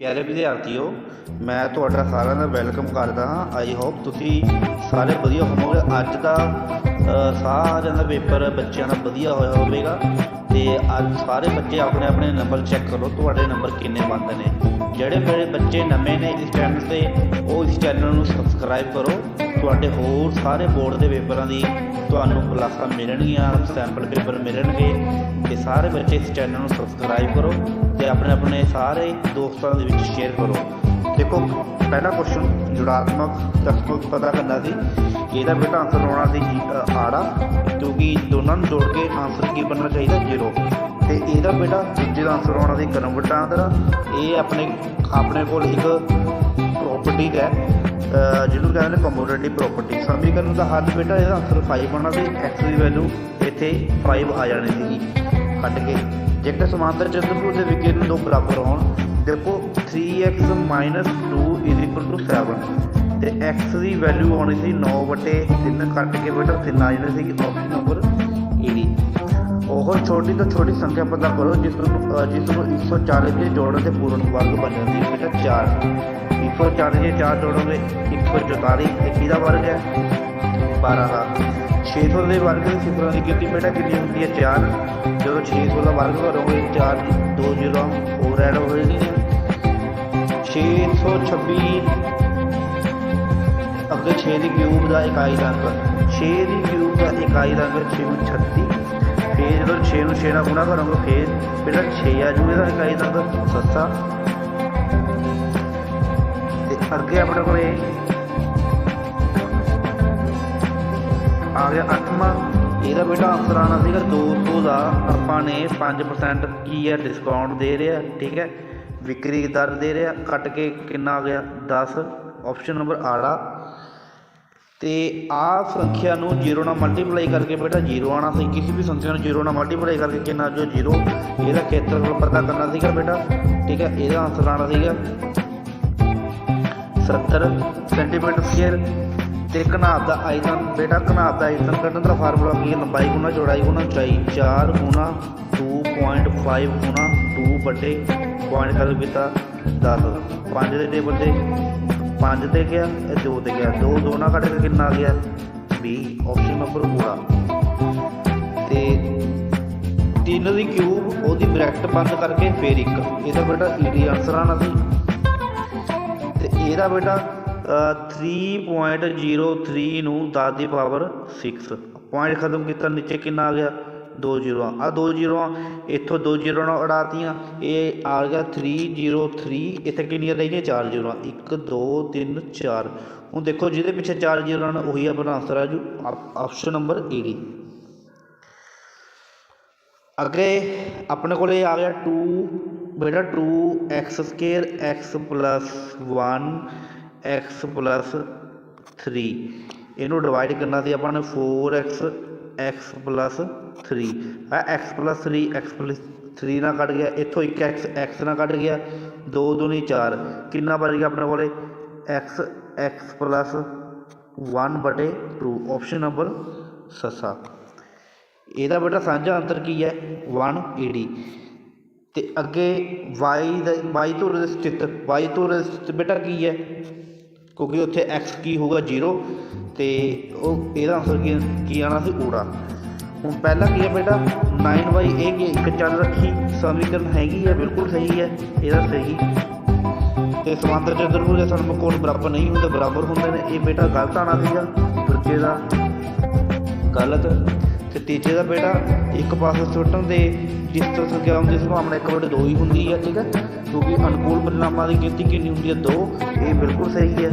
ਪਿਆਰੇ ਵਿਦਿਆਰਥੀਓ ਮੈਂ ਤੁਹਾਡਾ ਸਾਰਿਆਂ ਦਾ ਵੈਲਕਮ ਕਰਦਾ ਹਾਂ। ਆਈ ਹੋਪ ਤੁਸੀਂ ਸਾਰੇ ਵਧੀਆ ਹੋਵੋਗੇ। ਅੱਜ ਦਾ ਅ, ਸਾਰਿਆਂ ਦਾ ਪੇਪਰ ਬੱਚਿਆਂ ਦਾ ਵਧੀਆ ਹੋਇਆ ਹੋਵੇਗਾ। ਤੇ ਅੱਜ ਸਾਰੇ ਬੱਚੇ ਆਪਣੇ ਆਪਣੇ ਨੰਬਰ ਚੈੱਕ ਕਰੋ। ਤੁਹਾਡੇ ਨੰਬਰ ਕਿੰਨੇ ਬੰਦ ਨੇ? ਜਿਹੜੇ ਮੇਰੇ ਬੱਚੇ ਨਵੇਂ ਨੇ ਇਸ ਚੈਨਲ ਤੇ, ਉਹ ਇਸ ਚੈਨਲ ਨੂੰ ਸਬਸਕ੍ਰਾਈਬ ਕਰੋ। ਤੁਹਾਡੇ ਹੋਰ ਸਾਰੇ ਬੋਰਡ ਦੇ ਪੇਪਰਾਂ ਦੀ ਤੁਹਾਨੂੰ ਕਲਾਸਾਂ ਮਿਲਣਗੀਆਂ ਸੈਂਪਲ ਪੇਪਰ ਮਿਲਣਗੇ। ਤੇ ਸਾਰੇ ਬੱਚੇ ਇਸ ਚੈਨਲ ਨੂੰ ਸਬਸਕ੍ਰਾਈਬ ਕਰੋ ਤੇ ਆਪਣੇ ਆਪਣੇ ਸਾਰੇ ਦੋਸਤਾਂ ਦੇ ਵਿੱਚ ਸ਼ੇਅਰ ਕਰੋ। ਦੇਖੋ, ਪਹਿਲਾ ਕੁਐਸਚਨ ਜੁੜਾਤਮਕ ਤੱਤ ਪਤਾ ਕਰਨਾ ਸੀ ਇਹਦਾ ਬੇਟਾ ਆਨਸਰ ਹੋਣਾ ਸੀ ਜੀ- ਆੜਾ। ਕਿਉਂਕਿ ਦੋਨਾਂ ਨੂੰ ਜੋੜ ਕੇ ਆਨਸਰ ਕੀ ਬਣਨਾ ਚਾਹੀਦਾ? ਜ਼ੀਰੋ ਤੇ ਇਹਦਾ ਬੇਟਾ ਦੂਜੇ ਦਾ ਆਨਸਰ ਆਉਣਾ ਸੀ ਕਨਵਰਟਾਂਦਰ ਇਹ ਆਪਣੇ ਆਪਣੇ ਕੋਲ ਇੱਕ ਪ੍ਰੋਪਰਟੀ ਹੈ। ਜਿਹਨੂੰ ਕਹਿੰਦੇ ਨੇ ਕਮੋਡਿਟੀ ਪ੍ਰੋਪਰਟੀ ਸਮੀਕਰਨ ਦਾ ਹੱਲ ਬੇਟਾ, ਇਹਦਾ ਆਨਸਰ 5 ਆਉਣਾ ਸੀ। X ਦੀ ਵੈਲਿਊ ਇੱਥੇ 5 ਆ ਜਾਣੀ ਸੀਗੀ। ਕੱਟ ਕੇ। ਜੇਕਰ ਸਮਾਂਤਰ ਚਤੁਰਭੁਜ ਦੇ ਵਿਕਰਨ ਦੋ ਬਰਾਬਰ ਹੋਣ, ਦੇਖੋ 3x 2 7 ਤੇ x ਦੀ ਵੈਲਿਊ ਆਉਣੀ ਸੀ 9 ਵਟੇ 3 ਕੱਟ ਕੇ ਬੇਟਾ 3 ਆ ਜਾਣੀ ਸੀਗੀ। ਆਪਸ਼ਨ ਨੰਬਰ ਉਹ ਛੋਟੀ ਤੋਂ ਛੋਟੀ ਸੰਖਿਆ ਪਤਾ ਕਰੋ ਜਿਸ ਨੂੰ ਅ, ਜਿਸ ਨੂੰ 140 ਦੇ ਜੋੜਨ ਦੇ ਪੂਰਨ ਵਰਗ ਬਣ ਜਾਂਦੀ ਹੈ ਬੇਟਾ 4 140 ਜੇ 4 ਜੋੜੋਗੇ 144 ਤੇ ਕਿਹਦਾ ਵਰਗ ਹੈ? 12 ਦਾ। 600 ਦੇ ਵਰਗ ਦੀ ਸਿਫਰਾਂ ਦੀ ਗਿਣਤੀ ਬੇਟਾ ਕਿੰਨੀ ਹੁੰਦੀ ਹੈ? 4 ਜਦੋਂ 600 ਦਾ ਵਰਗ ਕਰੋਗੇ 4 2 ਜ਼ੀਰੋ ਹੋਰ ਐਡ ਹੋ ਜਾਣਗੇ 626 ਅੱਗੇ 6 ਦੀ ਕਿਊਬ ਦਾ ਇਕਾਈ ਰੰਗ। 6 ਦੀ ਕਿਊਬ ਦਾ ਇਕਾਈ ਰੰਗ 636 ਫੇਰ ਜਦੋਂ 6 ਨੂੰ 6 ਨਾਲ ਗੁਣਾ ਕਰੋਗੇ ਫੇਰ ਬੇਟਾ 6 ਆ ਜੂਗਾ ਇਹਦਾ ਇਕਾਈ ਰੰਗ ਸੱਸਾ। ਤੇ ਅੱਗੇ ਆਪਣੇ ਕੋਲੇ ਆ ਗਿਆ ਅੱਠਵਾਂ। ਇਹਦਾ ਬੇਟਾ ਆਨਸਰ ਆਣਾ ਸੀਗਾ 200 ਦਾ। ਆਪਾਂ ਨੇ 5% ਕੀ ਹੈ ਡਿਸਕਾਊਂਟ ਦੇ ਰਿਹਾ, ਠੀਕ ਹੈ? ਵਿਕਰੀ ਦਰ ਦੇ ਰਿਹਾ, ਕੱਟ ਕੇ ਕਿੰਨਾ ਆ ਗਿਆ? 10 ਆਪਸ਼ਨ ਨੰਬਰ ਆੜਾ ਤੇ ਆ ਸੰਖਿਆ ਨੂੰ 0 ਨਾਲ ਮਲਟੀਪਲਾਈ ਕਰਕੇ ਬੇਟਾ 0 ਆਣਾ ਸੀ, ਕਿਸੇ ਵੀ ਸੰਖਿਆ ਨੂੰ 0 ਨਾਲ ਮਲਟੀਪਲਾਈ ਕਰਕੇ ਕਿੰਨਾ ਜੋ 0 ਇਹਦਾ ਖੇਤਰਫਲ ਪਤਾ ਕਰਨਾ ਸੀਗਾ ਬੇਟਾ, ਠੀਕ ਹੈ, ਇਹਦਾ ਆਨਸਰ ਆਣਾ ਸੀਗਾ। 70 ਸੈਂਟੀਮੀਟਰ ਸਕੁਅਰ ਤੇ ਘਨਾਪ ਦਾ ਆਇਤਨ, ਬੇਟਾ ਘਨਾਬ ਦਾ ਆਇਤਨ ਕੱਢਣ ਦਾ ਫਾਰਮੂਲਾ ਕੀ ਹੈ? ਲੰਬਾਈ ਗੁਣਾ ਚੌੜਾਈ ਗੁਣਾ ਉਚਾਈ 4 ਗੁਣਾ 2.5 ਗੁਣਾ 2 ਬਟੇ ਪੁਆਇੰਟ ਕਰ ਕੀਤਾ 10 5 ਦੇ ਟੇਬਲ ਤੇ 5 ਤੇ ਗਿਆ ਇਹ 2 ਤੇ ਗਿਆ। 2 ਦੋ ਨਾਲ ਕੱਢ ਕੇ ਕਿੰਨਾ ਆ ਗਿਆ? 20 ਆਪਸ਼ਨ ਨੰਬਰ ਪੂਰਾ। ਤੇ ਤਿੰਨ ਦੀ ਕਿਊਬ ਉਹਦੀ ਬ੍ਰੈਕਟ ਬੰਦ ਕਰਕੇ ਫੇਰ ਇੱਕ। ਇਹਦਾ ਬੇਟਾ ਈਡੀ ਆਨਸਰ ਆਣਾ ਸੀ ਤੇ ਇਹਦਾ ਬੇਟਾ ਅ, 3.03 ਨੂੰ 10 ਦੀ ਪਾਵਰ 6 ਪੁਆਇੰਟ ਖਤਮ ਕੀਤਾ ਨੀਚੇ ਕਿੰਨਾ ਆ ਗਿਆ? ਦੋ ਜ਼ੀਰੋਆਂ। ਆ ਦੋ ਜ਼ੀਰੋਆਂ, ਇੱਥੋਂ ਦੋ ਜ਼ੀਰੋ ਨਾਲ ਉਡਾਤੀਆਂ ਇਹ ਆ ਗਿਆ 303 ਇੱਥੇ ਕਿੰਨੀਆਂ ਰਹੀਆਂ? ਚਾਰ ਜ਼ੀਰੋਆਂ। 1 2 3 4 ਹੁਣ ਦੇਖੋ, ਜਿਹਦੇ ਪਿੱਛੇ ਚਾਰ ਜ਼ੀਰੋ ਨੇ, ਉਹੀ ਆਪਣਾ ਆਨਸਰ ਆ ਜੂ। ਆਪਸ਼ਨ ਨੰਬਰ ਈਡੀ ਅੱਗੇ ਆਪਣੇ ਕੋਲ ਇਹ ਆ ਗਿਆ 2 ਬੇਟਾ 2x ਸਕੁਅਰ x 1 x 3 ਇਹਨੂੰ ਡਿਵਾਈਡ ਕਰਨਾ ਸੀ ਆਪਾਂ ਨੇ 4x x 3 ਆ x 3 x 3 ਨਾਲ ਕੱਟ ਗਿਆ। ਇੱਥੋਂ 1x x ਨਾਲ ਕੱਟ ਗਿਆ। 2 ਦੂਣੀ 4 ਕਿੰਨਾ ਬਚ ਗਿਆ ਆਪਣੇ ਕੋਲੇ? X x 1 ਬਟੇ 2 ਆਪਸ਼ਨ ਨੰਬਰ ਸੱਸਾ। ਇਹਦਾ ਬੇਟਾ ਸਾਂਝਾ ਅੰਤਰ ਕੀ ਹੈ? 180 ਤੇ ਅੱਗੇ y ਦਾ y ਧੁਰ ਦੇ ਸਥਿਤ y ਧੁਰ ਦੇ ਬੇਟਾ ਕੀ ਹੈ? ਕਿਉਂਕਿ ਉੱਥੇ x ਕੀ ਹੋਊਗਾ 0 ਤੇ ਉਹ ਇਹਦਾ ਆਨਸਰ ਕੀ ਕੀ ਆਣਾ ਸੀ? ਊੜਾ। ਹੁਣ ਪਹਿਲਾ ਕੀ ਹੈ ਬੇਟਾ? 9y ਇਹ ਕੀ ਇੱਕ ਚੱਲ ਰੱਖੀ। ਸਮੀਕਰਨ ਹੈਗੀ ਹੈ, ਬਿਲਕੁਲ ਸਹੀ ਹੈ, ਇਹਦਾ ਸਹੀ। ਤੇ ਸਮਾਂਤਰ ਚਤੁਰਭੁਜ ਦੇ ਸਮਕੋਣ ਬਰਾਬਰ ਨਹੀਂ ਹੁੰਦੇ, ਬਰਾਬਰ ਹੁੰਦੇ ਨੇ, ਇਹ ਬੇਟਾ ਗਲਤ ਆਣਾ ਸੀਗਾ, ਦੂਜੇ ਦਾ ਗਲਤ। ਤੇ ਤੀਜੇ ਦਾ ਬੇਟਾ, ਇੱਕ ਪਾਸੇ ਸੁੱਟਣ ਦੇ ਜਿਸ ਤੋਂ ਸੰਖਿਆ ਦੀ ਸੰਭਾਵਨਾ ਇੱਕ ਵਟੇ ਦੋ ਹੀ ਹੁੰਦੀ ਹੈ, ਠੀਕ ਹੈ? ਕਿਉਂਕਿ ਅਨੁਕੂਲ ਪਰਿਣਾਮਾਂ ਦੀ ਗਿਣਤੀ ਕਿੰਨੀ ਹੁੰਦੀ ਹੈ? ਦੋ। ਇਹ ਬਿਲਕੁਲ ਸਹੀ ਹੈ।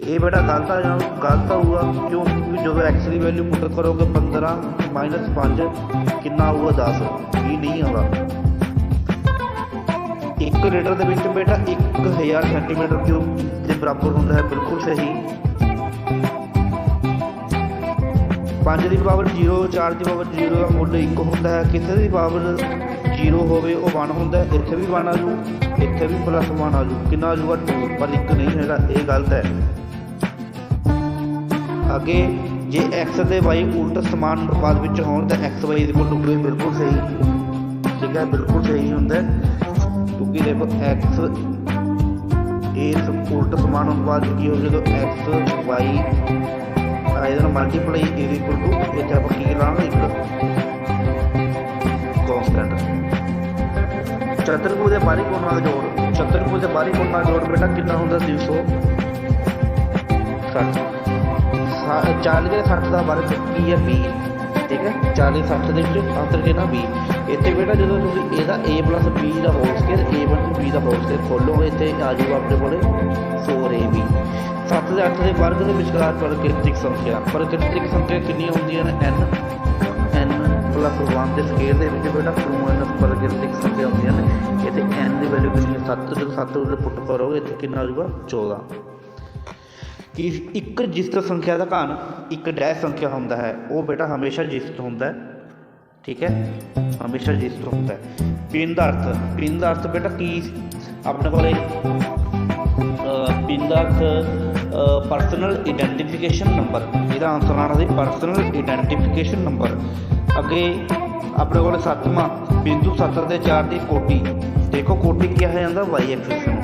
ਇਹ ਬੇਟਾ ਗਲਤ ਆ ਜਾਣਾ ਗਲਤ ਆਊਗਾ ਕਿਉਂਕਿ ਜਦੋਂ x ਦੀ ਵੈਲਿਊ ਪੁੱਟ ਕਰੋਗੇ 15 5 ਕਿੰਨਾ ਆਊਗਾ 10 ਇਹ ਨਹੀਂ ਆਉਂਦਾ। ਇੱਕ ਲੀਟਰ ਦੇ ਵਿੱਚ ਬੇਟਾ 1000 ਸੈਂਟੀਮੀਟਰ ਕਿਊਬ ਦੇ ਬਰਾਬਰ ਹੁੰਦਾ ਹੈ। ਬਿਲਕੁਲ ਸਹੀ। 5 ਦੀ ਪਾਵਰ 0 4 ਦੀ ਪਾਵਰ 0 ਦਾ ਮੁੱਲ 1 ਹੁੰਦਾ ਹੈ। ਕਿਸੇ ਦੀ ਪਾਵਰ 0 ਹੋਵੇ ਉਹ 1 ਹੁੰਦਾ, ਇੱਥੇ ਵੀ 1 ਆ ਜੂ, ਇੱਥੇ ਵੀ ਪਲੱਸ 1 ਆ ਜੂ। ਕਿੰਨਾ ਆ ਜੂਗਾ 2 ਪਰ ਇੱਕ ਨਹੀਂ ਹੈਗਾ, ਇਹ ਗਲਤ ਹੈ। ਅੱਗੇ ਜੇ x ਤੇ y ਉਲਟ ਸਮਾਨ ਅਨੁਪਾਤ ਵਿੱਚ ਹੋਣ, ਤਾਂ x, y ਬਿਲਕੁਲ ਸਹੀ। ਠੀਕ ਹੈ, ਬਿਲਕੁਲ ਸਹੀ ਹੁੰਦਾ ਹੈ। ਕਿਉਂਕਿ ਦੇਖੋ x ਇਸ ਉਲਟ ਸਮਾਨ ਹੋਣ ਤੋਂ ਬਾਅਦ ਕੀ ਹੋ ਜਦੋਂ x, y ਆ ਨਾਲ ਮਲਟੀਪਲਾਈ is equal to, ਇੱਥੇ ਆਪਾਂ ਕੀ ਲਾਵਾਂਗੇ? ਇੱਕ ਕਨਸਟੈਂਟ ਚਤੁਰਭੁਜ ਦੇ ਬਾਹਰੀ ਕੋਣ ਨਾਲ ਜੋੜ। ਚਤੁਰਭੁਜ ਦੇ ਬਾਹਰੀ ਕੋਣ ਨਾਲ ਜੋੜ ਬੇਟਾ ਕਿੰਨਾ ਹੁੰਦਾ 360 40 ਦੇ 60 ਦਾ ਵਰਗ ਕੀ ਹੈ 20 ਠੀਕ ਹੈ? 40 60 ਦੇ ਵਿੱਚ ਅੰਤਰ ਕਿੰਨਾ 20 ਇੱਥੇ ਬੇਟਾ ਜਦੋਂ ਤੁਸੀਂ ਇਹਦਾ a b ਦਾ ਹੋਲ ਸਕੇਅਰ a1 b ਦਾ ਹੋਲ ਸਕੇਅਰ ਖੋਲੋਗੇ ਇੱਥੇ ਆ ਜਾਊਗਾ ਆਪਣੇ ਕੋਲੇ 4ab 7 ਦੇ 8 ਦੇ ਵਰਗ ਦੇ ਵਿਚਕਾਰ ਪ੍ਰਕਿਰਤਿਕ ਸੰਖਿਆ। ਪ੍ਰਕਿਰਤਿਕ ਸੰਖਿਆ ਕਿੰਨੀਆਂ ਹੁੰਦੀਆਂ ਨੇ? N n ਪਲੱਸ 1 ਦੇ ਸਕੇਅਰ ਦੇ ਵਿੱਚ ਬੇਟਾ 2n ਪ੍ਰਕਿਰਤਿਕ ਸੰਖਿਆ ਹੁੰਦੀਆਂ ਨੇ। ਇੱਥੇ n ਦੀ ਵੈਲਿਊ ਕਿੰਨੀ ਹੈ? 7 ਜਦੋਂ 7 ਉਰੇ ਪੁੱਟ ਕਰੋਗੇ ਇੱਥੇ ਕਿੰਨਾ ਆ ਜਾਊਗਾ 14 ਕਿ ਇੱਕ ਜਿਸਤ ਸੰਖਿਆ ਦਾ ਘਨ ਇੱਕ ਡੈਸ਼ ਸੰਖਿਆ ਹੁੰਦਾ ਹੈ। ਉਹ ਬੇਟਾ ਹਮੇਸ਼ਾ ਜਿਸਤ ਹੁੰਦਾ ਹੈ। ਠੀਕ ਹੈ? ਹਮੇਸ਼ਾ ਜਿਸਤ ਹੁੰਦਾ ਹੈ। ਪਿੰਨ ਦਾ ਅਰਥ ਪਿੰਨ ਦਾ ਅਰਥ ਬੇਟਾ ਕੀ? ਆਪਣੇ ਕੋਲੇ ਅਹ, ਪਿੰਨ ਦਾ ਅਰਥ ਪਰਸਨਲ ਆਇਡੈਂਟੀਫਿਕੇਸ਼ਨ ਨੰਬਰ ਇਹਦਾ ਆਨਸਰ ਆਣਾ ਸੀ ਪਰਸਨਲ ਆਇਡੈਂਟੀਫਿਕੇਸ਼ਨ ਨੰਬਰ ਅੱਗੇ ਆਪਣੇ ਕੋਲ ਸੱਤਵਾਂ, ਬਿੰਦੂ 70 ਦੇ 4 ਦੀ ਕੋਟੀ। ਦੇਖੋ ਕੋਟੀ ਕੀ ਹੈ ਜਾਂਦਾ y ਐਕਸਿਸ ਨੂੰ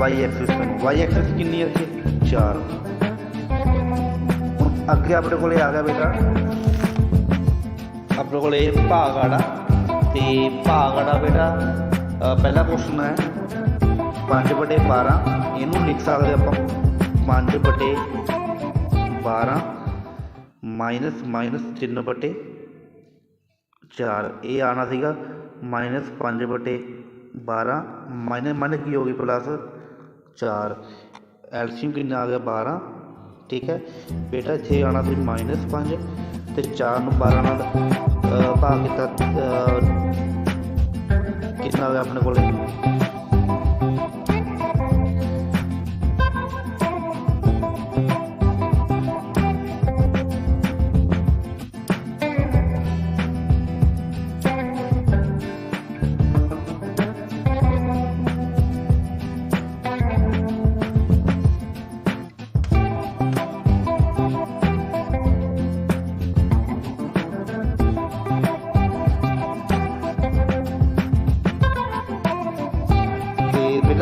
y ਐਕਸਿਸ ਨੂੰ y ਐਕਸਿਸ ਕਿੰਨੀ ਹੈ ਇੱਥੇ? 4 ਹੁਣ ਅੱਗੇ ਆਪਣੇ ਕੋਲੇ ਆ ਗਿਆ ਬੇਟਾ। ਆਪਣੇ ਕੋਲੇ ਭਾਗ ਆੜਾ। ਤੇ ਭਾਗ ਆੜਾ ਬੇਟਾ ਪਹਿਲਾ ਕੁਐਸਚਨ ਹੈ। 5 ਬਟੇ 12 ਇਹਨੂੰ ਲਿਖ ਸਕਦੇ ਆਪਾਂ। 5 ਬਟੇ 12 ਮਾਈਨਸ ਮਾਈਨਸ 3 ਬਟੇ 4 ਇਹ ਆਣਾ ਸੀਗਾ ਮਾਈਨਸ 5 ਬਟੇ 12 ਮਾਈਨਸ ਮਾਈਨਸ ਕੀ ਹੋ ਗਈ ਪਲੱਸ 4 ਐਲਸੀਐਮ ਕਿੰਨਾ ਆ ਗਿਆ? 12 ਠੀਕ ਹੈ। ਬੇਟਾ ਇੱਥੇ ਆਣਾ ਸੀ ਮਾਈਨਸ 5 ਤੇ 4 ਨੂੰ 12 ਨਾਲ ਭਾਗ ਕੀਤਾ ਅ, ਕਿੰਨਾ ਆ ਗਿਆ ਆਪਣੇ ਕੋਲ?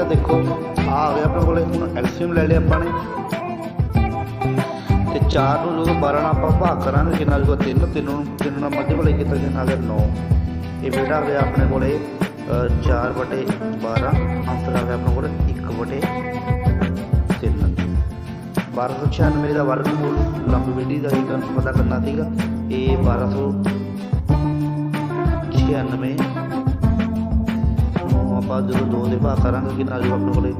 ਦੇਖੋ ਆ ਆ ਗਿਆ ਆਪਣੇ ਕੋਲੇ ਹੁਣ ਐਲਸੀਐਮ ਲੈ ਲਿਆ ਆਪਾਂ ਨੇ ਤੇ 4 ਨੂੰ ਜਦੋਂ 12 ਨਾਲ ਆਪਾਂ ਭਾਗ ਕਰਾਂਗੇ ਕਿੰਨਾ ਆਜੂਗਾ 3 3 ਨੂੰ 3 ਨਾਲ ਮਲਟੀਪਲਾਈ ਕੀਤਾ ਕਿੰਨਾ ਆ ਗਿਆ 9 ਇਹ ਬੇਟਾ ਆ ਗਿਆ ਆਪਣੇ ਕੋਲੇ 4 ਬਟੇ 12 ਆਨਸਰ ਆ ਗਿਆ ਆਪਣੇ ਕੋਲੇ 1 ਬਟੇ 3 1296 ਦਾ ਵਰਗਮੂਲ ਲੰਬਵਿਧੀ ਦਾ ਹੀ ਕੰਮ ਪਤਾ ਕਰਨਾ ਸੀਗਾ ਇਹ 1296 ਨੂੰ ਆਪਾਂ ਜਦੋਂ ਦੋ ਦੇ ਭਾਗ ਕਰਾਂਗੇ ਕਿੰਨਾ ਜੋ ਆਪਣੇ ਕੋਲੇ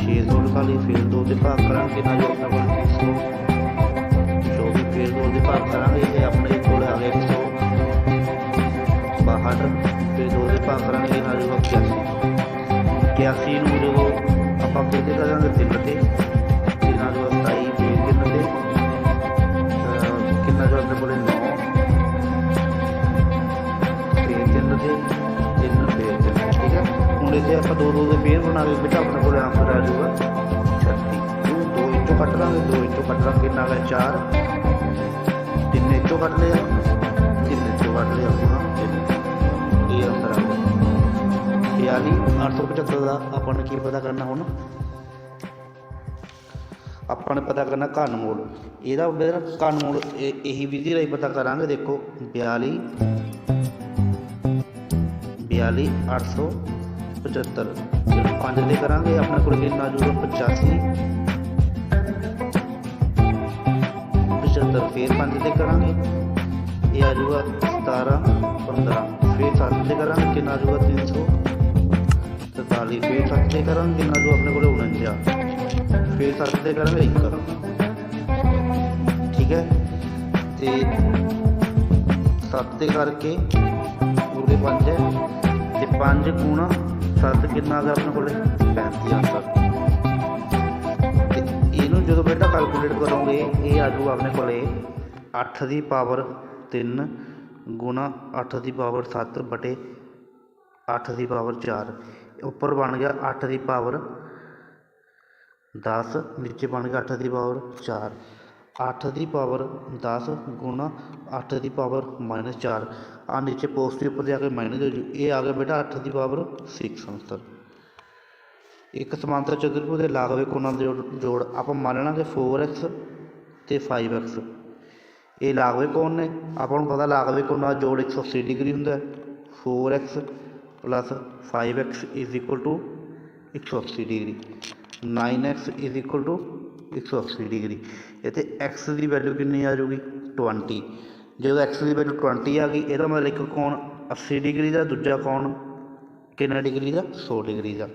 648 ਫਿਰ ਦੋ ਦੇ ਭਾਗ ਕਰਾਂਗੇ ਕਿੰਨਾ ਜੋ ਆਪਣੇ ਕੋਲੇ 324 ਫਿਰ ਦੋ ਦੇ ਭਾਗ ਕਰਾਂਗੇ ਇਹ ਆਪਣੇ ਕੋਲ ਆ ਗਿਆ 162 ਫਿਰ ਦੋ ਦੇ ਭਾਗ ਕਰਾਂਗੇ ਕਿੰਨਾ ਜੋ 81 81 ਨੂੰ ਜਦੋਂ ਆਪਾਂ ਕਿਤੇ ਕਰਾਂਗੇ ਤਿੰਨ ਤੇ ਹੈ ਹੁਣ ਆਪਾਂ ਦੋ ਦੋ ਦੇ ਫੇਰ ਬਣਾ ਕੇ ਬੇਟਾ ਆਪਣੇ ਕੋਲ ਆਨਸਰ ਆ ਜਾਊਗਾ 36 ਦੋ ਦੋ ਇੱਥੋਂ ਕੱਟ ਲਾਂਗੇ, ਦੋ ਇੱਥੋਂ ਕੱਟ ਲਾਂਗੇ, ਕਿੰਨਾ ਗਿਆ 4 ਤਿੰਨ ਇੱਥੋਂ ਕੱਟ ਲਿਆ ਤਿੰਨ ਇੱਥੋਂ ਕੱਟ ਲਿਆ ਆਪਣਾ ਇਹ ਆਨਸਰ ਆ ਗਿਆ ਯਾਨੀ 875 ਦਾ ਆਪਾਂ ਨੇ ਕੀ ਪਤਾ ਕਰਨਾ ਹੁਣ? ਆਪਾਂ ਨੇ ਪਤਾ ਕਰਨਾ ਘਨ ਮੂਲ ਇਹਦਾ ਮੇਰਾ ਘਨ ਮੂਲ ਇਹੀ ਵਿਧੀ ਰਾਹੀਂ ਪਤਾ ਕਰਾਂਗੇ, ਦੇਖੋ। 42 42 875 ਜਦੋਂ 5 ਦੇ ਕਰਾਂਗੇ ਆਪਣੇ ਕੋਲ ਕਿੰਨਾ ਆ ਜਾਊਗਾ 85 75 ਫਿਰ 5 ਦੇ ਕਰਾਂਗੇ ਇਹ ਆ ਜਾਊਗਾ 17 15 ਫਿਰ 7 ਦੇ ਕਰਾਂਗੇ ਕਿੰਨਾ ਆ ਜਾਊਗਾ 343 ਫਿਰ 7 ਦੇ ਕਰਾਂਗੇ ਕਿੰਨਾ ਆ ਜਾਊਗਾ ਆਪਣੇ ਕੋਲ 49 ਫਿਰ 7 ਦੇ ਕਰਾਂਗੇ 1 ਠੀਕ ਹੈ ਤੇ 7 ਦੇ ਕਰਕੇ ਪੂਰੇ 5 ਹੈ ਤੇ 5 ਗੁਣਾ 7 ਕਿੰਨਾ ਗਿਆ ਆਪਣੇ ਕੋਲੇ? 35 ਆਂਸਰ ਤੇ ਇਹਨੂੰ ਜਦੋਂ ਬੇਟਾ ਕੈਲਕੂਲੇਟ ਕਰੋਗੇ ਇਹ ਆ ਜਾਊਗਾ ਆਪਣੇ ਕੋਲੇ 8 ਦੀ ਪਾਵਰ 3 ਗੁਣਾ 8 ਦੀ ਪਾਵਰ 7 ਬਟੇ 8 ਦੀ ਪਾਵਰ 4 ਉੱਪਰ ਬਣ ਗਿਆ 8 ਦੀ ਪਾਵਰ 10 ਨੀਚੇ ਬਣ ਗਿਆ 8 ਦੀ ਪਾਵਰ 4 8 ਦੀ ਪਾਵਰ 10 ਗੁਣਾ 8 ਦੀ ਪਾਵਰ ਮਾਈਨਸ 4 ਆ ਨੀਚੇ ਪੋਜ਼ਿਟਿਵ ਉੱਪਰ ਜਾ ਕੇ ਮਾਈਨਸ ਹੋ ਜੂ ਇਹ ਆ ਗਿਆ ਬੇਟਾ 8 ਦੀ ਪਾਵਰ 6 ਆਂਸਰ ਇੱਕ ਸਮਾਂਤਰ ਚਤੁਰਭੁਜ ਦੇ ਲਾਗਵੇ ਕੋਣਾਂ ਦੇ ਜੋੜ- ਜੋੜ ਆਪਾਂ ਮੰਨ ਲਾਂਗੇ 4x ਤੇ 5x ਇਹ ਲਾਗਵੇ ਕੋਣ ਨੇ? ਆਪਾਂ ਨੂੰ ਪਤਾ ਲਾਗਵੇ ਕੋਣਾਂ ਦਾ ਜੋੜ 180 ਡਿਗਰੀ ਹੁੰਦਾ ਹੈ। 4x 5x 180 degree. 9x 180 degree. ਇੱਥੇ x ਦੀ ਵੈਲਿਊ ਕਿੰਨੀ ਆ ਜਾਊਗੀ? 20 ਜਦੋਂ x ਦੀ ਵੈਲਿਊ 20 ਆ ਗਈ, ਇਹਦਾ ਮਤਲਬ ਇੱਕ ਕੋਣ 80 ਡਿਗਰੀ ਦਾ, ਦੂਜਾ ਕੋਣ ਕਿੰਨਾ ਡਿਗਰੀ ਦਾ? 100 ਡਿਗਰੀ ਦਾ।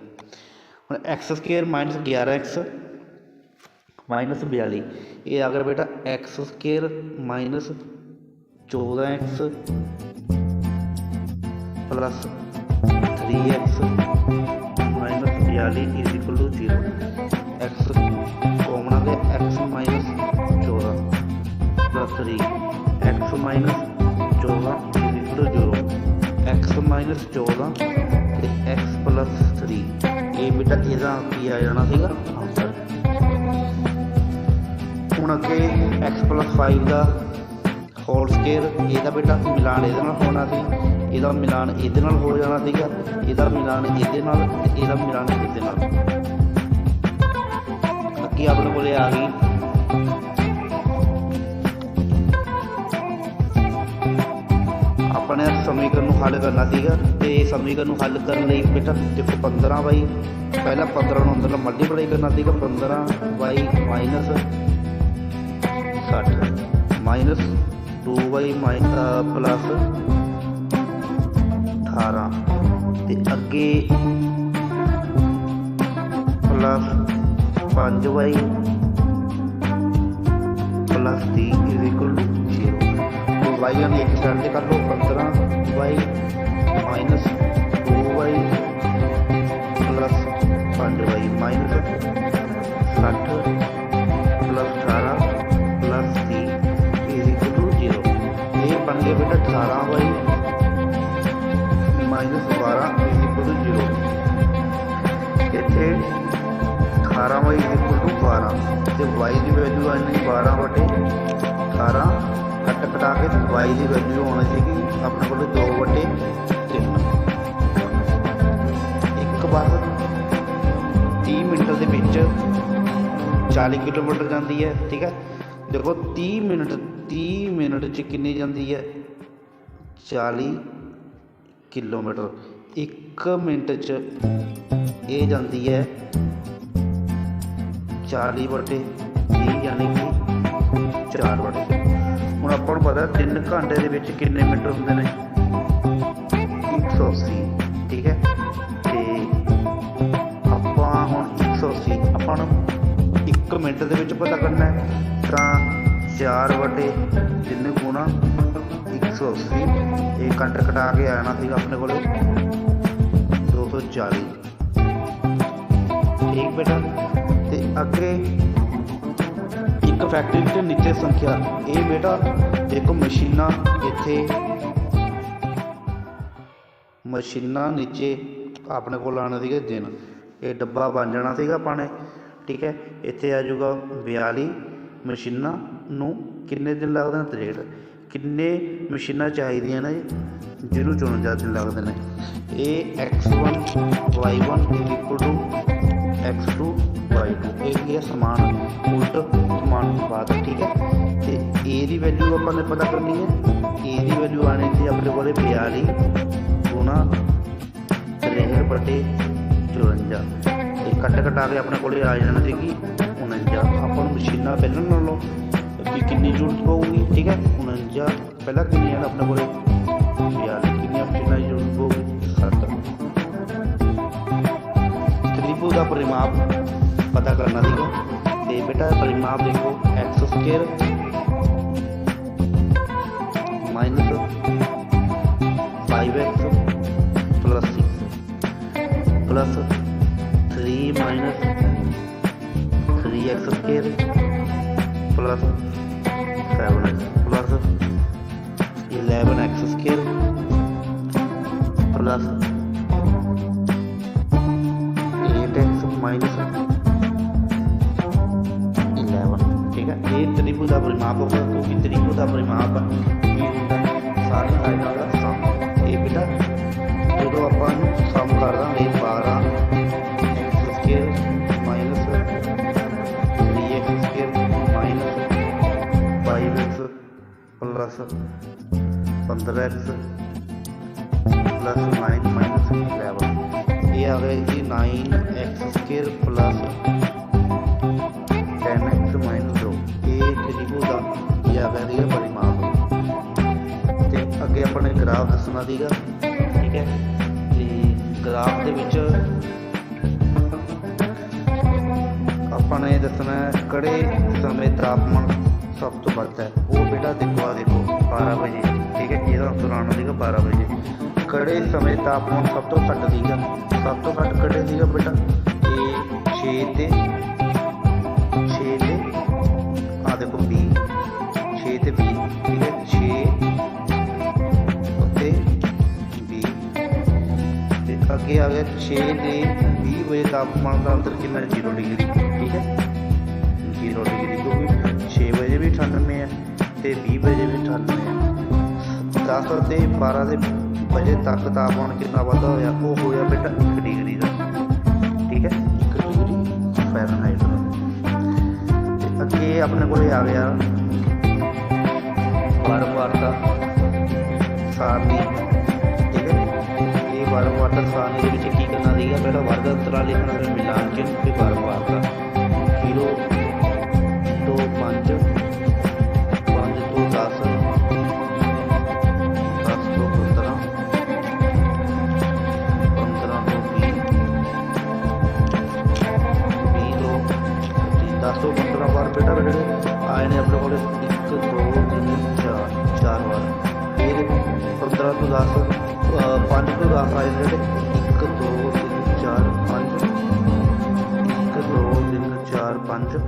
ਹੁਣ x square minus 11x minus 42 ਇਹ ਆ ਗਿਆ ਬੇਟਾ x square minus 14x plus 3x minus 42 is to 0 x common ਆ ਗਿਆ x minus 14 is 0 x minus 14 ਤੇ x ਪਲੱਸ 3 ਇਹ ਬੇਟਾ ਇਹਦਾ ਕੀ ਆ ਜਾਣਾ ਸੀਗਾ? ਆਨਸਰ। ਹੁਣ ਅੱਗੇ x ਪਲੱਸ 5 ਦਾ ਹੋਲ ਸਕੇਅਰ ਇਹਦਾ ਬੇਟਾ ਮਿਲਾਨ ਇਹਦੇ ਨਾਲ ਹੋਣਾ ਸੀ। ਇਹਦਾ ਮਿਲਾਨ ਇਹਦੇ ਨਾਲ ਹੋ ਜਾਣਾ ਸੀਗਾ। ਇਹਦਾ ਮਿਲਾਨ ਇਹਦੇ ਨਾਲ ਇਹਦਾ ਮਿਲਾਨ ਇਹਦੇ ਨਾਲ। ਅੱਗੇ ਆਪਣੇ ਕੋਲੇ ਆ ਗਈ। ਆਪਣੇ ਸਮੀਕਰਨ ਨੂੰ ਹੱਲ ਕਰਨਾ ਸੀਗਾ ਤੇ ਸਮੀਕਰਨ ਨੂੰ ਹੱਲ ਕਰਨ ਲਈ ਬੇਟਾ ਦੇਖੋ 15 ਬਾਈ, ਪਹਿਲਾਂ 15 ਨੂੰ ਅੰਦਰ ਮਲਟੀਪਲਾਈ ਕਰਨਾ ਸੀਗਾ 15 y minus 60 minus 2 y plus 18 ਤੇ ਅੱਗੇ plus 5 y plus 3 equal to Y हम एक साइड से कर लो पंद्रह Y minus two Y plus पाँच वाई माइनस सठ प्लस अठारह प्लस तीन इज इक्वल टू जीरो ये बन गया बेटा अठारह वाई माइनस बारह इज इक्वल टू जीरो ਇੱਥੇ 18 ਵਾਈ ਇਕੁਅਲ ਟੂ 12 ਤੇ y ਦੀ ਵੈਲਿਊ ਆਣੀ 12 ਵਟੇ 18 ਕੱਟ ਕਟਾ ਕੇ ਤੇ ਦੀ ਵੈਲਿਊ ਆਉਣੀ ਸੀਗੀ ਆਪਣੇ ਕੋਲ 2 ਵਟੇ 3 ਇੱਕ ਵਾਰ 30 ਮਿੰਟ ਦੇ ਵਿੱਚ 40 ਕਿਲੋਮੀਟਰ ਜਾਂਦੀ ਹੈ, ਠੀਕ ਹੈ? ਦੇਖੋ 30 ਮਿੰਟ 30 ਮਿੰਟ ਚ ਕਿੰਨੀ ਜਾਂਦੀ ਹੈ? 40 ਕਿਲੋਮੀਟਰ। 1 ਮਿੰਟ ਚ ਇਹ ਜਾਂਦੀ ਹੈ 40 ਵਟੇ 30 ਯਾਨੀ ਕਿ 4 ਵਟੇ ਹੁਣ ਆਪਾਂ ਨੂੰ ਪਤਾ 3 ਘੰਟੇ ਦੇ ਵਿੱਚ ਕਿੰਨੇ ਮੀਟਰ ਹੁੰਦੇ ਨੇ। 180 ਠੀਕ ਹੈ? ਤੇ ਆਪਾਂ ਹੁਣ 180 ਆਪਾਂ ਨੂੰ 1 ਮਿੰਟ ਦੇ ਵਿੱਚ ਪਤਾ ਕਰਨਾ ਹੈ। ਤਾਂ 4 ਵਟੇ ਜਿੰਨੇ ਗੁਣਾ 180 ਇਹ ਕੰਟ ਕਟਾ ਕੇ ਆਣਾ ਸੀਗਾ ਆਪਣੇ ਕੋਲੇ। 240 ਠੀਕ ਬੇਟਾ? ਤੇ ਅੱਗੇ ਇੱਕ ਫੈਕਟਰੀ ਦੇ ਨੀਚੇ ਸੰਖਿਆ ਇਹ ਬੇਟਾ ਦੇਖੋ ਮਸ਼ੀਨਾਂ ਇੱਥੇ। ਮਸ਼ੀਨਾਂ ਨੀਚੇ ਆਪਣੇ ਕੋਲ ਆਉਣਾ ਸੀਗਾ ਦਿਨ। ਇਹ ਡੱਬਾ ਬਣ ਜਾਣਾ ਸੀਗਾ ਆਪਾਂ ਨੇ, ਠੀਕ ਹੈ? ਇੱਥੇ ਆ ਜਾਊਗਾ 42 ਮਸ਼ੀਨਾਂ ਨੂੰ ਕਿੰਨੇ ਦਿਨ ਲੱਗਦੇ ਨੇ 63 ਕਿੰਨੇ ਮਸ਼ੀਨਾਂ ਚਾਹੀਦੀਆਂ ਨੇ? ਜਿਹਨੂੰ 54 ਦਿਨ ਲੱਗਦੇ ਨੇ। ਇਹ x1 y1 equal to x2 y2 ਇਹ ਕੀ ਹੈ ਸਮਾਨ ਉਲਟ ਸਮਾਨ ਬਾਤ ਠੀਕ ਹੈ। ਤੇ a ਦੀ ਵੈਲਿਊ ਆਪਾਂ ਨੇ ਪਤਾ ਕਰਨੀ ਹੈ a ਦੀ ਵੈਲਿਊ ਆਣੀ ਸੀ ਆਪਣੇ ਕੋਲੇ 42 ਗੁਣਾ 63 ਬਟੇ 54 ਇਹ ਕੱਟ ਕਟਾ ਕੇ ਆਪਣੇ ਕੋਲੇ ਆ ਜਾਣਾ ਸੀਗੀ 49 ਆਪਾਂ ਨੂੰ ਮਸ਼ੀਨਾਂ ਪਹਿਲਾਂ ਨਾਲੋਂ ਵੀ ਕਿੰਨੀ ਜ਼ਰੂਰਤ ਪਊਗੀ? ਠੀਕ ਹੈ? 49 ਪਹਿਲਾਂ quiero ma proprio con il triplo da primato ਦੇ ਵਿੱਚ। ਆਪਾਂ ਨੇ ਦੱਸਣਾ ਕੜੇ ਸਮੇਂ ਤਾਪਮਾਨ ਸਭ ਤੋਂ ਵੱਧ ਹੈ? ਉਹ ਬੇਟਾ ਦੇਖੋ ਆ ਦੇਖੋ 12 ਵਜੇ, ਠੀਕ ਹੈ ਇਹਦਾ answer ਆਉਣਾ ਸੀਗਾ 12 ਵਜੇ। ਕੜੇ ਸਮੇਂ ਤਾਪਮਾਨ ਸਭ ਤੋਂ ਘੱਟ ਸੀਗਾ? ਸਭ ਤੋਂ ਘੱਟ ਕੜੇ ਸੀਗਾ ਬੇਟਾ? ਇਹ 6 ਤੇ ਤੇ ਆ ਗਿਆ? 6 ਤੇ 20 ਵਜੇ ਤਾਪਮਾਨ ਦਾ ਅੰਤਰ ਕਿੰਨਾ? 0 ਡਿਗਰੀ, ਠੀਕ ਹੈ? 0 ਡਿਗਰੀ ਕਿਉਂਕਿ 6 ਵਜੇ ਵੀ 98 ਹੈ ਤੇ 20 ਵਜੇ ਵੀ 98 ਹੈ 10 ਅਤੇ 12 ਦੇ ਵਜੇ ਤੱਕ ਤਾਪਮਾਨ ਕਿੰਨਾ ਵਧਦਾ ਹੋਇਆ? ਉਹ ਹੋਇਆ ਬੇਟਾ 1 ਡਿਗਰੀ ਦਾ, ਠੀਕ ਹੈ? 1 ਡਿਗਰੀ ਫਾਰਨਹਾਈਟ ਤੇ ਅੱਗੇ ਆਪਣੇ ਕੋਲੇ ਆ ਗਿਆ। ਵਾਰ ਵਾਰ ਠੀਕ ਹੈ ਇਹ ਵਾਰੰਵਾਰਤਾ ਸਾਰਣੀ ਦੇ ਵਿੱਚ ਕੀ ਕਰਨਾ ਸੀਗਾ ਪਹਿਲਾਂ ਵਰਗ ਅੰਤਰਾਲ ਲਿਖਣਾ ਫਿਰ ਮਿਲਾਨ ਚਿੰਨ੍ਹ ਫਿਰ ਵਾਰੰਵਾਰਤਾ 0 ਤੋਂ 5 5 ਤੋਂ 10 10 ਤੋਂ 15 15 ਤੋਂ 20 20 ਤੋਂ 10 ਤੋਂ 15 ਵਾਰ ਬੇਟਾ ਬੇਟੇ ਆਏ ਨੇ ਆਪਣੇ ਕੋਲ 1 2 3 4 ਚਾਰ ਵਾਰ ਇਹ ਦੇਖੋ 15 ਤੋਂ 10 5 ਤੋਂ 10 ਆਏ ਨੇ ਜਿਹੜੇ 1 2 3 4 5 1 2 3 4 5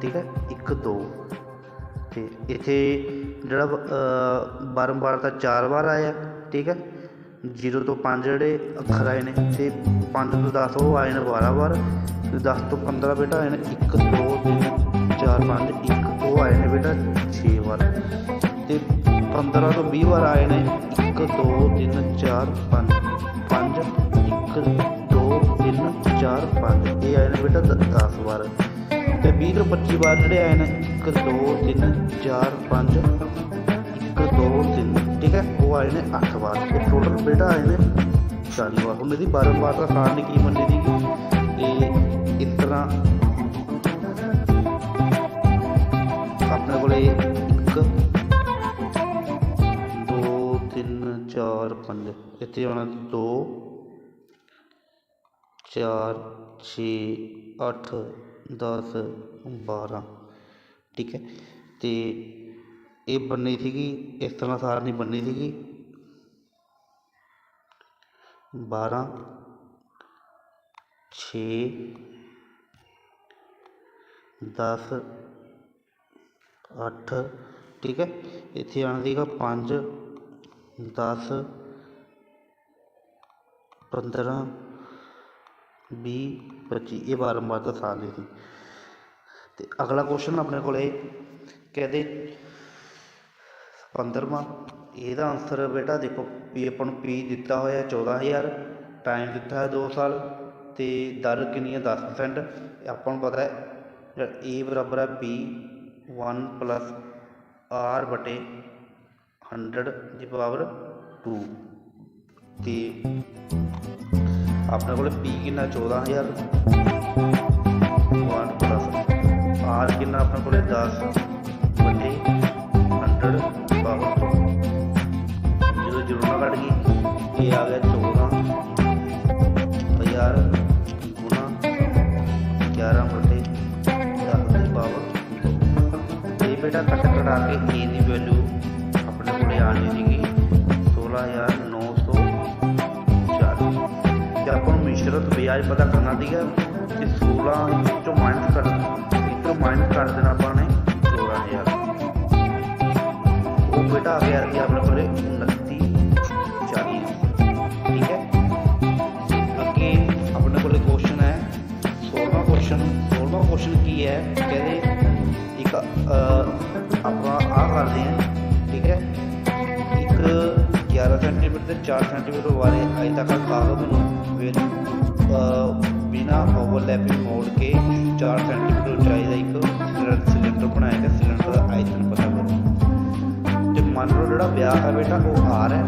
ਠੀਕ ਹੈ 1 2 ਤੇ ਇੱਥੇ ਜਿਹੜਾ ਅਹ, ਬਾਰੰਬਾਰ ਤਾਂ ਚਾਰ ਵਾਰ ਆਇਆ ਠੀਕ ਹੈ। 0 ਤੋਂ 5 ਜਿਹੜੇ ਅੱਖਰ ਆਏ ਨੇ ਤੇ 5 ਤੋਂ 10 ਉਹ ਆਏ ਨੇ 12 ਵਾਰ ਤੇ 10 ਤੋਂ 15 ਬੇਟਾ ਆਏ ਨੇ 1 2 3 4 5 1 ਉਹ ਆਏ ਨੇ ਬੇਟਾ 6 ਵਾਰ। ਤੇ 15 ਤੋਂ 20 ਵਾਰ ਆਏ ਨੇ 1 2 3 4 5 5 1 2 3 4 5 ਇਹ ਆਏ ਨੇ ਬੇਟਾ 10 ਵਾਰ। ਤੇ 20 ਤੋਂ 25 ਵਾਰ ਜਿਹੜੇ ਆਏ ਨੇ 1 2 3 4 5 1 2 3 ਠੀਕ ਹੈ? ਉਹ ਆਏ ਨੇ 8 ਵਾਰ। ਤੇ ਟੋਟਲ ਬੇਟਾ ਆਏ ਨੇ 40 ਵਾਰ। ਹੁਣ ਇਹਦੀ ਬਾਰੰਬਾਰ ਦਾ ਸਾਰਣੀ ਕੀ ਮੰਨੀ ਦੀ? ਇਹ ਇਸ ਤਰ੍ਹਾਂ 3 4 5 ਇੱਥੇ ਆਉਣਾ 2 4 6 8 10 12 ਠੀਕ ਹੈ ਤੇ ਇਹ ਬਣਨੀ ਸੀਗੀ ਇਸ ਤਰ੍ਹਾਂ ਸਾਰਨੀ ਬਣਨੀ ਸੀਗੀ 12 6 10 8 ਠੀਕ ਹੈ ਇੱਥੇ ਆਉਣਾ ਦਸ 5 10 15 ਵੀਹ 25 ਇਹ ਬਾਰੰਬਾਰ ਦਾ ਸਾਲ ਸੀ। ਤੇ ਅਗਲਾ ਕੁਐਸਚਨ ਆਪਣੇ ਕੋਲੇ ਕਹਿੰਦੇ 15ਵਾਂ ਇਹਦਾ ਆਨਸਰ ਬੇਟਾ ਦੇਖੋ ਪੀ ਆਪਾਂ ਨੂੰ ਪੀ ਦਿੱਤਾ ਹੋਇਆ 14000 ਟਾਈਮ ਦਿੱਤਾ ਹੈ 2 ਸਾਲ, ਤੇ ਦਰ ਕਿੰਨੀ ਹੈ 10% ਆਪਾਂ ਨੂੰ ਪਤਾ ਹੈ a ਬਰਾਬਰ ਹੈ b 1 ਪਲੱਸ r ਬਟੇ 100 ਦੀ ਪਾਵਰ 2 ਤੇ ਆਪਣੇ ਕੋਲ P ਕਿੰਨਾ? 14000 1 ਪਲੱਸ R ਕਿੰਨਾ ਆਪਣੇ ਕੋਲ? 10 ਵੱਡੇ 100 ਪਾਵਰ ਤੋਂ ਜਦੋਂ ਜੁੜਨਾ ਕੱਢ ਗਈ, ਇਹ ਆ ਗਿਆ 14 ਹਜ਼ਾਰ ਗੁਣਾ 11 ਵੱਡੇ 10 ਦੀ ਪਾਵਰ ਇਹ ਬੇਟਾ ਕੱਟ ਕਟਾ ਕੇ आज पता करना थी कि सोलह इंचों माइनस कर इंचों माइनस कर देना अपने सोलह हज़ार वो बेटा आ गया कि अपने पर उनतीस चालीस ठीक है अगे अपने को क्वेश्चन है सोलवा क्वेश्चन सोलवा क्वेश्चन की है कहते एक अपना आ करते हैं ठीक है एक 11 ਸੈਂਟੀਮੀਟਰ ਤੇ 4 ਸੈਂਟੀਮੀਟਰ ਵਾਲੇ ਅਜੇ ਤੱਕ ਕਾਗਜ਼ ਨੂੰ ਵੇਲ ਬਿਨਾ ਓਵਰਲੈਪਿੰਗ ਮੋੜ ਕੇ 4 ਸੈਂਟੀਮੀਟਰ ਉਚਾਈ ਦਾ ਇੱਕ ਸਿਲੰਡਰ ਬਣਾਇਆ ਗਿਆ, ਸਿਲੰਡਰ ਦਾ ਆਇਤਨ ਪਤਾ ਕਰੋ। ਤੇ ਮੰਨ ਲਓ ਜਿਹੜਾ ਵਿਆਹ ਹੈ ਬੇਟਾ, ਉਹ ਆਰ ਹੈ।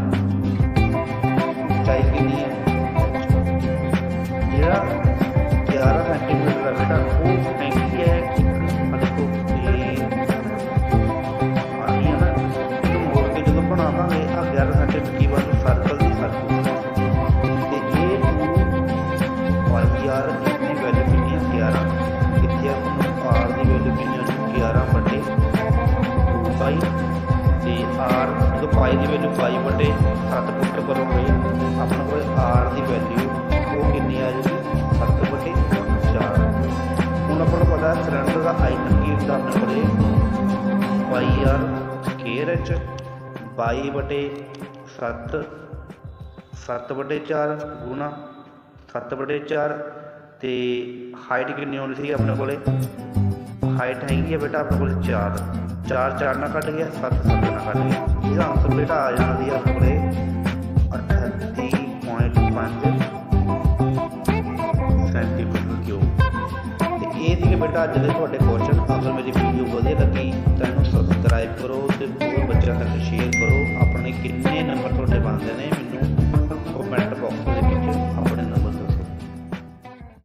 ਪਾਈ ਆਰ ਸਕੇਅਰ ਵਿੱਚ 22 ਵੱਡੇ 7 7 ਵੱਡੇ 4 ਗੁਣਾ 7 ਵੱਡੇ 4 ਤੇ ਹਾਈਟ ਕਿੰਨੀ ਹੋਣੀ ਸੀ ਆਪਣੇ ਕੋਲੇ? ਹਾਈਟ ਹੈਗੀ ਹੈ ਬੇਟਾ ਆਪਣੇ ਕੋਲੇ 4 4 4 ਨਾਲ ਕੱਟ ਗਿਆ 7 7 ਨਾਲ ਕੱਟ ਗਿਆ। ਇਹਦਾ ਆਨਸਰ ਬੇਟਾ ਆ ਜਾਣਾ ਸੀ ਆਪਣੇ ਕੋਲੇ 38.5 ਸੈਂਟੀਮੀਟਰ ਕਿਊਬ। ਤੇ ਇਹ ਸੀਗੇ ਬੇਟਾ ਅੱਜ ਦੇ ਤੁਹਾਡੇ ਕੁਐਸਚਨ ਅਗਰ ਮੇਰੀ ਵੀਡੀਓ ਵਧੀਆ ਲੱਗੀ ਤਾਂ ਇਹਨੂੰ ਸਬਸਕ੍ਰਾਈਬ ਕਰੋ ਤੇ ਹੋਰ ਬੱਚਿਆਂ ਤੱਕ ਸ਼ੇਅਰ ਕਰੋ। ਆਪਣੇ ਕਿੰਨੇ ਨੰਬਰ ਤੁਹਾਡੇ ਬਣਦੇ ਨੇ, ਮੈਨੂੰ ਕਮੈਂਟ ਬਾਕਸ ਦੇ ਵਿੱਚ